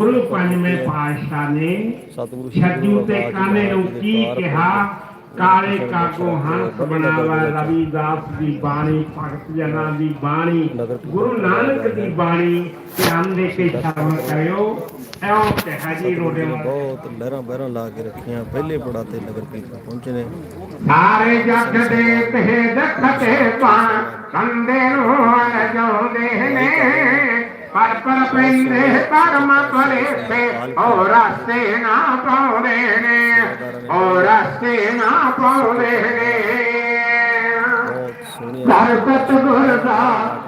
ਗੁਰੂ ਪੰਜਵੇਂ ਪਾਤਸ਼ਾਹ ਨੇ ਸਤਿਗੁਰੂ ਤੇ ਕਾਨੇ ਨੂੰ ਕੀ ਕਿਹਾ? ਕਾਲੇ ਕਾਗੋ ਹੰਸ ਬਣਾਵਾ ਰਵੀਦਾਸ ਦੀ ਬਾਣੀ ਭਗਤ ਜਨਾਂ ਦੀ ਬਾਣੀ ਗੁਰੂ ਨਾਨਕ ਦੀ ਬਾਣੀ ਧਿਆਨ ਦੇ ਕੇ ਸ਼ਰਮ ਕਰਿਓ। ਐਉਂ ਕਿਹਾ ਜੀ ਰੋਡੇ ਬਹੁਤ ਲਹਿਰਾਂ ਬਹਿਰਾਂ ਲਾ ਕੇ ਰੱਖੀਆਂ। ਪਹਿਲੇ ਪੜਾ ਤੇ ਨਗਰ ਕੀਰਤਨ ਪਹੁੰਚੇ ਨੇ। ਸਾਰੇ ਜਗ ਦੇ ਤੇ ਦਖਤੇ ਪਾਣ ਕੰਦੇ ਨੂੰ ਅਲਜਾਉਂਦੇ ਨੇ। पर पर पिंदे कर्म फले से और रास्ते ना पौरे ने और रास्ते ना पौरे ने। सरबत गुरदा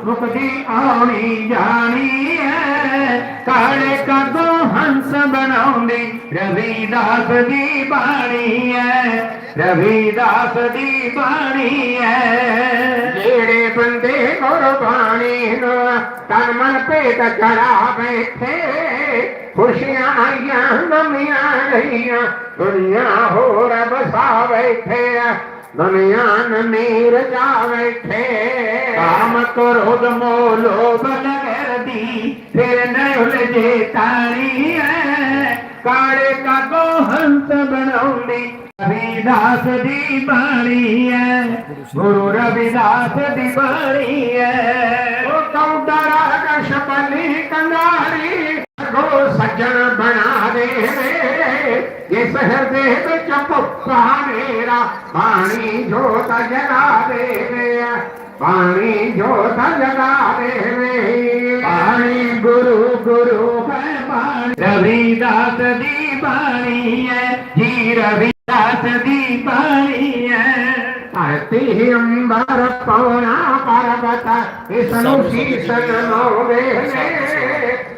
मुक्ति आनी जानी है, काले कदो हंस बनाउंदी। रविदास दी बाणी है, रविदास दी बाणी है। दिन तन मन पेट चढ़ा बैठे खुशियाँ आइया नमिया रहिया, दुनिया हो रब सा बैठे दुनिया नीर जा बैठे काम क्रोध मोलोभ दी, फिर न उलझे तारी काले का गो हंस बनौली, रविदास दी बाणी है। गुरु रविदास दी बाणी है। ये सहदेव जप मेरा। पानी जोत जगा दे पानी जोत जगा दे पानी गुरु गुरु रविदास दी पानी है, जी रविदास दी पानी है। शक्ति हिंबर पौना पर्वत विष्णु शीतन नोवे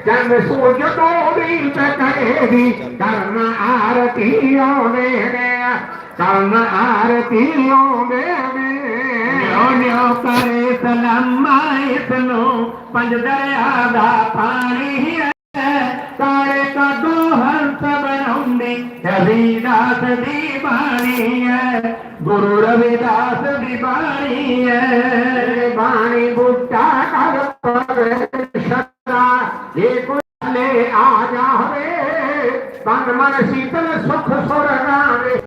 चंद सूर्य को दीप करेगी कर्ण आरतियों में कर्ण आरतियों में न्यो करे सलम्मा इतनो पंच दरिया दा पानी है। सारे का बंदी रविदास दीवानी है गुरु रविदास दीवानी है बाणी बुट्टा कर सदा आ जावे मन शीतल सुख सुर गावे